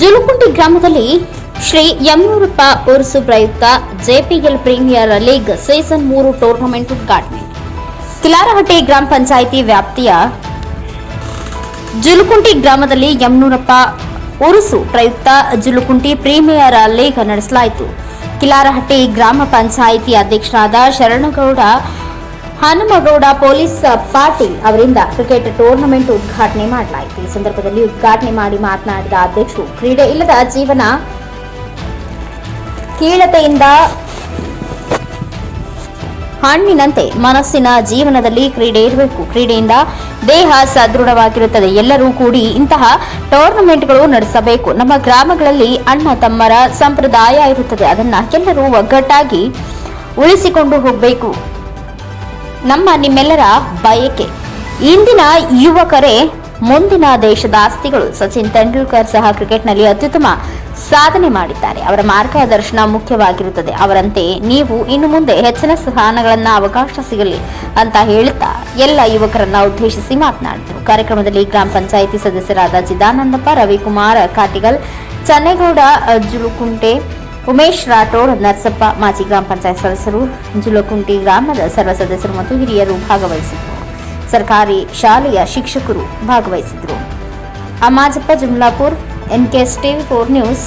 ಜುಲುಕುಂಟಿ ಗ್ರಾಮದಲ್ಲಿ ಶ್ರೀ ಯಮ್ಮೂರಪ್ಪ ಉರುಸು ಪ್ರಯುಕ್ತ ಜೆಪಿಎಲ್ ಪ್ರೀಮಿಯರ್ ಲೀಗ್ ಸೀಸನ್ ಮೂರು ಟೂರ್ನಮೆಂಟ್ ಉದ್ಘಾಟನೆ. ಕಿಲಾರಹಟ್ಟಿ ಗ್ರಾಮ ಪಂಚಾಯಿತಿ ವ್ಯಾಪ್ತಿಯ ಜುಲುಕುಂಟಿ ಗ್ರಾಮದಲ್ಲಿ ಯಮ್ನೂರಪ್ಪ ಉರುಸು ಪ್ರಯುಕ್ತ ಜುಲುಕುಂಟಿ ಪ್ರೀಮಿಯರ್ ಲೀಗ್ ನಡೆಸಲಾಯಿತು. ಕಿಲಾರಹಟ್ಟಿ ಗ್ರಾಮ ಪಂಚಾಯಿತಿ ಅಧ್ಯಕ್ಷರಾದ ಶರಣಗೌಡ ಹನುಮಗೌಡ ಪೊಲೀಸ್ ಪಾಟೀಲ್ ಅವರಿಂದ ಕ್ರಿಕೆಟ್ ಟೂರ್ನಮೆಂಟ್ ಉದ್ಘಾಟನೆ ಮಾಡಲಾಯಿತು. ಈ ಸಂದರ್ಭದಲ್ಲಿ ಉದ್ಘಾಟನೆ ಮಾಡಿ ಮಾತನಾಡಿದ ಅಧ್ಯಕ್ಷರು, ಕ್ರೀಡೆ ಇಲ್ಲದ ಜೀವನ ಕೀಳತೆಯಿಂದ ಹಣ್ಣಿನಂತೆ ಮನಸ್ಸಿನ ಜೀವನದಲ್ಲಿ ಕ್ರೀಡೆ ಇರಬೇಕು. ಕ್ರೀಡೆಯಿಂದ ದೇಹ ಸದೃಢವಾಗಿರುತ್ತದೆ. ಎಲ್ಲರೂ ಕೂಡಿ ಇಂತಹ ಟೂರ್ನಮೆಂಟ್ಗಳು ನಡೆಸಬೇಕು. ನಮ್ಮ ಗ್ರಾಮಗಳಲ್ಲಿ ಅಣ್ಣ ತಮ್ಮರ ಸಂಪ್ರದಾಯ ಇರುತ್ತದೆ. ಅದನ್ನ ಎಲ್ಲರೂ ಒಗ್ಗಟ್ಟಾಗಿ ಉಳಿಸಿಕೊಂಡು ಹೋಗಬೇಕು. ನಮ್ಮ ನಿಮ್ಮೆಲ್ಲರ ಬಯಕೆ. ಇಂದಿನ ಯುವಕರೇ, ಮುಂದಿನ ದೇಶದ ಆಸ್ತಿಗಳು. ಸಚಿನ್ ತೆಂಡೂಲ್ಕರ್ ಸಹ ಕ್ರಿಕೆಟ್ನಲ್ಲಿ ಅತ್ಯುತ್ತಮ ಸಾಧನೆ ಮಾಡಿದ್ದಾರೆ. ಅವರ ಮಾರ್ಗದರ್ಶನ ಮುಖ್ಯವಾಗಿರುತ್ತದೆ. ಅವರಂತೆ ನೀವು ಇನ್ನು ಮುಂದೆ ಹೆಚ್ಚಿನ ಸ್ಥಾನಗಳನ್ನ ಅವಕಾಶ ಸಿಗಲಿ ಅಂತ ಹೇಳುತ್ತಾ ಎಲ್ಲ ಯುವಕರನ್ನ ಉದ್ದೇಶಿಸಿ ಮಾತನಾಡಿದರು. ಕಾರ್ಯಕ್ರಮದಲ್ಲಿ ಗ್ರಾಮ ಪಂಚಾಯಿತಿ ಸದಸ್ಯರಾದ ಚಿದಾನಂದಪ್ಪ, ರವಿಕುಮಾರ್ ಕಾಟಿಗಲ್ ಚನ್ನೇಗೌಡ ಜುಳುಕುಂಟೆ ಉಮೇಶ್ ರಾಠೋಡ್, ನರಸಪ್ಪ, ಮಾಜಿ ಗ್ರಾಮ ಪಂಚಾಯತ್ ಸದಸ್ಯರು ಜುಲಕುಂಟಿ ಗ್ರಾಮದ ಸರ್ವ ಸದಸ್ಯರು ಮತ್ತು ಹಿರಿಯರು ಭಾಗವಹಿಸಿದ್ದರು. ಸರ್ಕಾರಿ ಶಾಲೆಯ ಶಿಕ್ಷಕರು ಭಾಗವಹಿಸಿದರು Amajappa, Jumlapur, NKS TV four news.